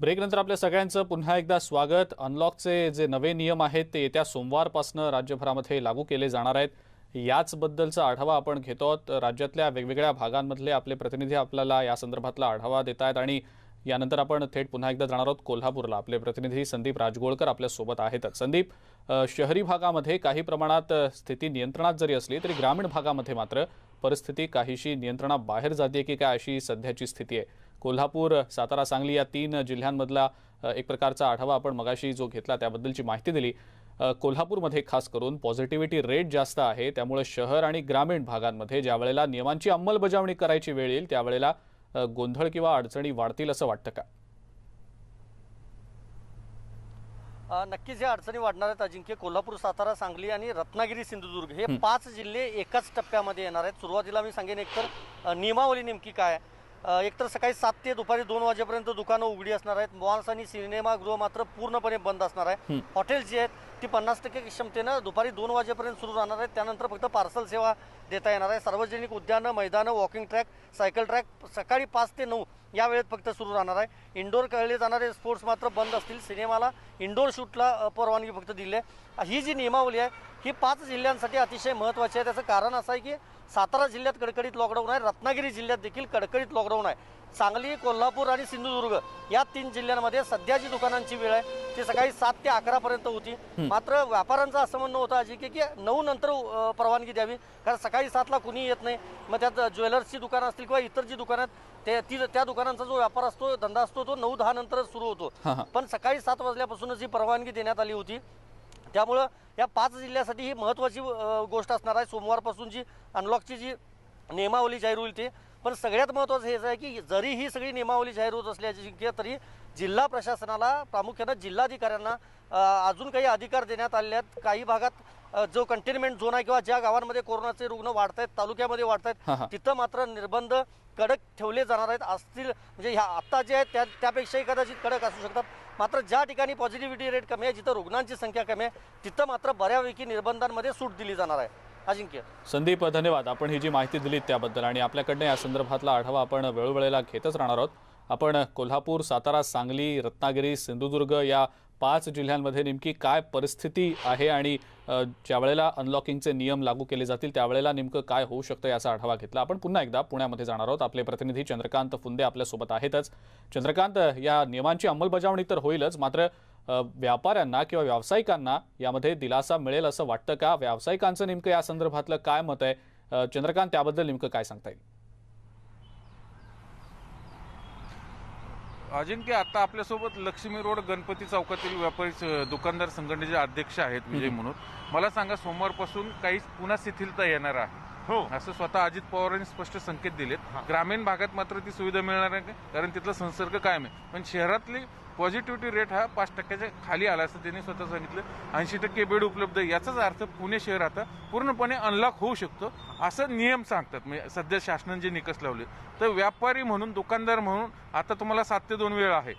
ब्रेकनंतर आपल्या सगळ्यांचं पुन्हा एकदा स्वागत. अनलॉकचे जे नवे नियम आहेत ते येत्या सोमवारपासून राज्यभरामध्ये लागू केले जाणार आहेत. याचबद्दलचा आढावा आपण घेतो. आहोत राज्यातल्या वेगवेगळ्या भागांमधले आपले प्रतिनिधी आपल्याला या संदर्भातला आढावा देत आहेत आणि यानंतर आपण थेट पुन्हा एकदा जाणार आहोत कोल्हापूरला. आपले प्रतिनिधी संदीप राजगोळकर आपल्यासोबत आहेतच. संदीप शहरी भागामध्ये काही प्रमाणात स्थिती नियंत्रणात जरी असली तरी ग्रामीण भागामध्ये मात्र परिस्थिती काहीशी नियंत्रणाबाहेर जाते की काय अशी सध्याची स्थिती आहे? कोल्हापूर सातारा सांगली या तीन जिल्ह्यांमधला एक प्रकारचा आढावा आपण मगाशी जो घेतला त्याबद्दलची माहिती दिली. कोल्हापूरमध्ये खास करून पॉझिटिव्हिटी रेट जास्त आहे त्यामुळे शहर आणि ग्रामीण भागांमध्ये ज्या वेळेला नियमांची अंमलबजावणी करायची वेळ येईल त्यावेळेला गोंधळ किंवा अडचणी वाढतील असं वाटतं का? नक्कीच या अडचणी वाढणार आहेत. अजिंक्य कोल्हापूर सातारा सांगली आणि रत्नागिरी सिंधुदुर्ग हे पाच जिल्हे एकाच टप्प्यामध्ये येणार आहेत. सुरुवातीला मी सांगेन एकतर नियमावली नेमकी काय एकतर सकाळी सात ते दुपारी दोन वाजेपर्यंत दुकानं उघडी असणार आहेत. मॉल्स आणि सिनेमागृह मात्र पूर्णपणे बंद असणार आहे. हॉटेल जी आहेत ती पन्नास टक्के क्षमतेनं दुपारी दोन वाजेपर्यंत सुरू राहणार आहेत. त्यानंतर फक्त पार्सल सेवा देता येणार आहे. सार्वजनिक उद्यानं मैदानं वॉकिंग ट्रॅक सायकल ट्रॅक सकाळी पाच ते नऊ या वेळेत फक्त सुरू राहणार आहे. इंडोर खेळले जाणारे स्पोर्ट्स मात्र बंद असतील. सिनेमाला इंडोर शूटला परवानगी फक्त दिली आहे. ही जी नियमावली आहे ही पाच जिल्ह्यांसाठी अतिशय महत्त्वाची आहे. त्याचं कारण असं आहे की सातारा जिल्ह्यात कडकडीत लॉकडाऊन आहे. रत्नागिरी जिल्ह्यात देखील कडकडीत लॉकडाऊन आहे. सांगली कोल्हापूर आणि सिंधुदुर्ग या तीन जिल्ह्यांमध्ये सध्या जी दुकानांची वेळ आहे. ती सकाळी सात ते अकरापर्यंत होती. मात्र व्यापाऱ्यांचं असं म्हणणं होतं अजिंक्य की नऊ नंतर परवानगी द्यावी. कारण सकाळी सातला कुणी येत नाही. मग त्यात ज्वेलर्सची दुकानं असतील किंवा इतर जी दुकानं आहेत ते ती त्या दुकानांचा जो व्यापार असतो धंदा असतो तो नऊ दहा नंतरच सुरू होतो. पण सकाळी सात वाजल्यापासूनच ही परवानगी देण्यात आली होती. त्यामुळं या पाच जिल्ह्यासाठी ही महत्त्वाची अ, गोष्ट असणार आहे. सोमवारपासून जी अनलॉकची जी नियमावली जाहीर होईल ते. पण सगळ्यात महत्त्वाचं हेच आहे की जरी ही सगळी नियमावली जाहीर होत असल्याची शक्य तरी जिल्हा प्रशासनाला प्रामुख्यानं जिल्हाधिकाऱ्यांना अजून काही अधिकार देण्यात आले आहेत. काही भागात जो कंटेनमेंट झोन आहे किंवा ज्या गावांमध्ये कोरोनाचे रुग्ण वाढत आहेत तालुक्यामध्ये वाढत. आहेत तिथं मात्र निर्बंध कडक ठेवले जाणार आहेत. असतील म्हणजे ह्या आत्ता जे आहेत त्या त्यापेक्षाही कदाचित कडक असू शकतात. मात्र ज्या ठिकाणी पॉझिटिव्हिटी रेट कमी आहे जिथं रुग्णांची संख्या कमी आहे तिथं मात्र बऱ्यापैकी निर्बंधांमध्ये सूट दिली जाणार आहे. अजिंक्य संदीप धन्यवाद. आपण ही जी माहिती दिली त्याबद्दल आणि आपल्याकडनं या संदर्भातला आढावा आपण वेळोवेळेला घेतच राहणार आहोत. आपण कोल्हापूर सातारा सांगली रत्नागिरी सिंधुदुर्ग या पाच जिल्ह्यांमध्ये नेमकी काय परिस्थिती आहे आणि ज्यावेळेला ज्या वेळेला अनलॉकिंगचे नियम लागू केले जातील त्यावेळेला नेमकं काय होऊ शकतं याचा आढावा घेतला. आपण पुन्हा एकदा पुण्यामध्ये जाणार आहोत. आपले प्रतिनिधी चंद्रकांत फुंदे आपल्यासोबत आहेतच. चंद्रकांत या नियमांची अंमलबजावणी तर होईलच मात्र व्यापाऱ्यांना किंवा व्यावसायिकांना यामध्ये दिलासा मिळेल असं वाटतं का? व्यावसायिकांचं नेमकं या संदर्भातलं काय मत आहे? चंद्रकांत त्याबद्दल नेमकं काय सांगता येईल? अजिंक्य आता आपल्यासोबत लक्ष्मी रोड गणपती चौकातील व्यापारी दुकानदार संघटनेचे अध्यक्ष आहेत विजय म्हणून मला सांगा सोमवारपासून काही पुन्हा शिथिलता येणार आहे? हो. असं स्वतः अजित पवारांनी स्पष्ट संकेत दिलेत. ग्रामीण भागात मात्र ती सुविधा मिळणार नाही कारण तिथला संसर्ग कायम आहे. पण शहरातली पॉझिटिव्हिटी रेट हा पाच टक्क्याच्या खाली आला असं त्यांनी स्वतः सांगितलं. ऐंशी टक्के बेड उपलब्ध आहे. याचाच अर्थ पुणे शहर आता पूर्णपणे अनलॉक होऊ शकतो असं नियम सांगतात. म्हणजे सध्या शासनाने जे निकष लावले. तर व्यापारी म्हणून दुकानदार म्हणून आता तुम्हाला सात ते दोन वेळ आहे.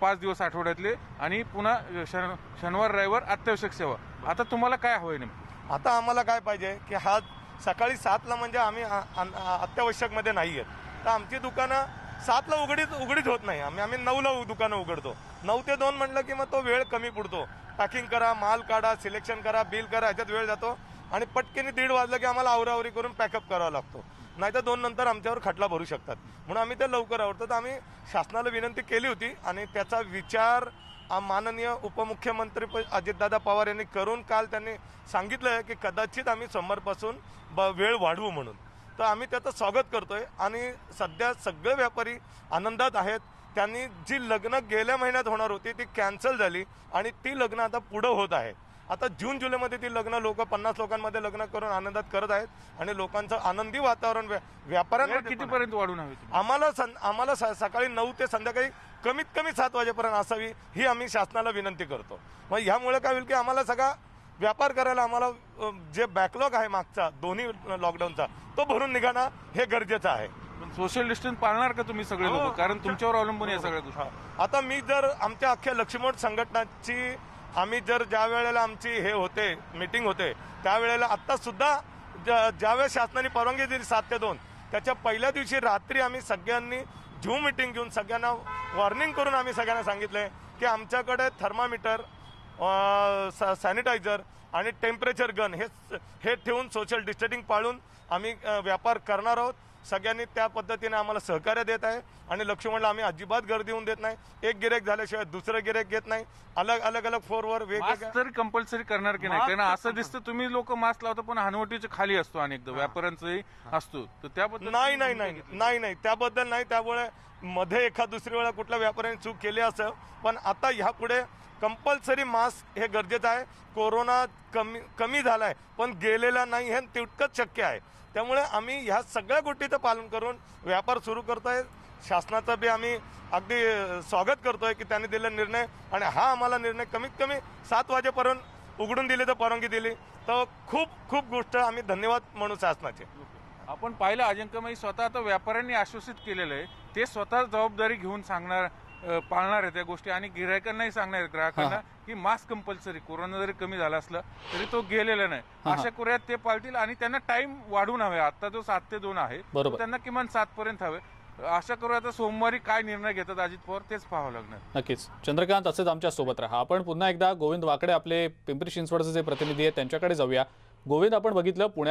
पाच दिवस आठवड्यातले आणि पुन्हा शन शनिवार रविवार अत्यावश्यक सेवा. आता तुम्हाला काय हवंय नेमकं? आता आम्हाला काय पाहिजे की हा सकाळी सातला म्हणजे आम्ही अत्यावश्यकमध्ये नाही आहेत तर आमची दुकानं सातला उघडीत उघडीत होत नाही. आम्ही आम्ही नऊला उ- दुकानं उघडतो. नऊ ते दोन म्हटलं की मग तो वेळ कमी पुडतो. पॅकिंग करा माल काढा सिलेक्शन करा बिल करा ह्याच्यात वेळ जातो. आणि पटकेने दीड वाजलं की आम्हाला आवरावरी करून पॅकअप करावा लागतो. नाही तर दोन नंतर आमच्यावर खटला भरू शकतात. म्हणून आम्ही ते लवकर आवडतो तर आम्ही शासनाला विनंती केली होती आणि त्याचा विचार माननीय उपमुख्यमंत्री अजितदादा पवार यांनी करून काल त्यांनी सांगितलं आहे की कदाचित आम्ही सोमवारपासून ब- वेळ वाढवू म्हणून. तर आम्ही त्याचं स्वागत करतोय आणि सध्या सगळे व्यापारी आनंदात आहेत. त्यांनी जी लग्न गेल्या महिन्यात होणार होती ती कॅन्सल झाली आणि ती लग्न आता पुढं होत आहे. आता जून जुलैमध्ये ती लग्न लोक पन्नास लोकांमध्ये लग्न करून आनंदात करत आहेत आणि लोकांचं आनंदी वातावरण व्या- वेळ व्यापाऱ्यांमध्ये पण आहे. कितीपर्यंत वाढून हवी? आम्हाला सं- आम्हाला स- सकाळी नऊ ते संध्याकाळी कमीत कमी सात वाजेपर्यंत असावी ही आम्ही शासनाला विनंती करतो मग ह्यामुळे काय होईल की आम्हाला सगळा व्यापार करायला आम्हाला जे बॅकलॉग आहे मागचा दोन्ही लॉकडाऊनचा तो भरून निघणं हे गरजेचं आहे पण सोशल डिस्टन्स पाळणार का तुम्ही सगळे हो. लोक कारण तुमच्यावर अवलंबून आहे सगळ्या गोष्टी हा. आता मी जर आमच्या अख्ख्या लक्ष्मण संघटनाची आम्ही जर ज्या वेळेला आमची हे होते मीटिंग होते त्यावेळेला आत्तासुद्धा ज्यावेळेस शासनाने परवानगी दिली सात ते दोन त्याच्या पहिल्या दिवशी रात्री आम्ही सगळ्यांनी झूम मिटिंग घेऊन सगळ्यांना वॉर्निंग करून आम्ही सगळ्यांना सांगितले की आमच्याकडे थर्मामीटर सॅनिटायझर आणि टेम्परेचर गन हे हे ठेवून सोशल डिस्टन्सिंग पाळून आम्ही व्यापार करणार आहोत. सगळ्यांनी त्या पद्धतीने आम्हाला सहकार्य देत आहे. आणि लक्ष्मणला आम्ही अजिबात गर्दी होऊन देत नाही. एक गिरेक झाल्याशिवाय दुसरं गिरेक घेत नाही. अलग अलग अलग फ्लोअरवर मास्क वेगवेगळ्या तरी कंपल्सरी करणार की नाही? कारण असं दिसतं तुम्ही लोक मास्क लावता पण हनवटीच्या खाली असतो अनेकदा. व्यापाऱ्यांचाही असतो. तर त्याबद्दल नाही नाही नाही नाही नाही. त्याबद्दल नाही. त्यामुळे मध्ये एखाद दुसरी वेळा कुठल्या व्यापाऱ्याने चूक केली असं पण आता ह्यापुढे कंपल्सरी मास्क हे गरजेचं आहे. कोरोना कमी कमी झाला आहे पण गेलेला नाही हे तितकंच शक्य आहे. त्यामुळे आम्ही ह्या सगळ्या गोष्टीचं पालन करून व्यापार सुरू करतोय. शासनाचं बी आम्ही अगदी स्वागत स्वागत करतोय की त्यांनी दिलेला निर्णय आणि हा आम्हाला निर्णय कमीत कमी सात वाजेपर्यंत उघडून दिली तर परवानगी दिली. तर खूप खूप गोष्ट आम्ही धन्यवाद म्हणू शासनाचे. आपण पाहिलं अजिंक्यमयी स्वतः आता व्यापाऱ्यांनी आश्वासित केलेलं आहे. ते स्वतः जबाबदारी घेऊन सांगणार पाळणार आहे त्या गोष्टी. आणि गिरायकांनाही सांगणार आहे ग्राहकांना की मास्क कंपल्सरी कोरोना जरी कमी झाला असला तरी तो गेलेला नाही. अशा कुऱ्यात ते पाळतील आणि त्यांना टाइम वाढून हवे. आता जो सात ते दोन आहे त्यांना किमान सात पर्यंत हवे. अशा करू आता सोमवारी काय निर्णय घेतात अजित पवार तेच पाहावं लागणार. नक्कीच. चंद्रकांत असेच आमच्यासोबत राहा. आपण पुन्हा एकदा गोविंद वाकडे आपले पिंपरी चिंचवडचे जे प्रतिनिधी आहेत त्यांच्याकडे जाऊया. गोविंद आपण बघितलं पुण्यात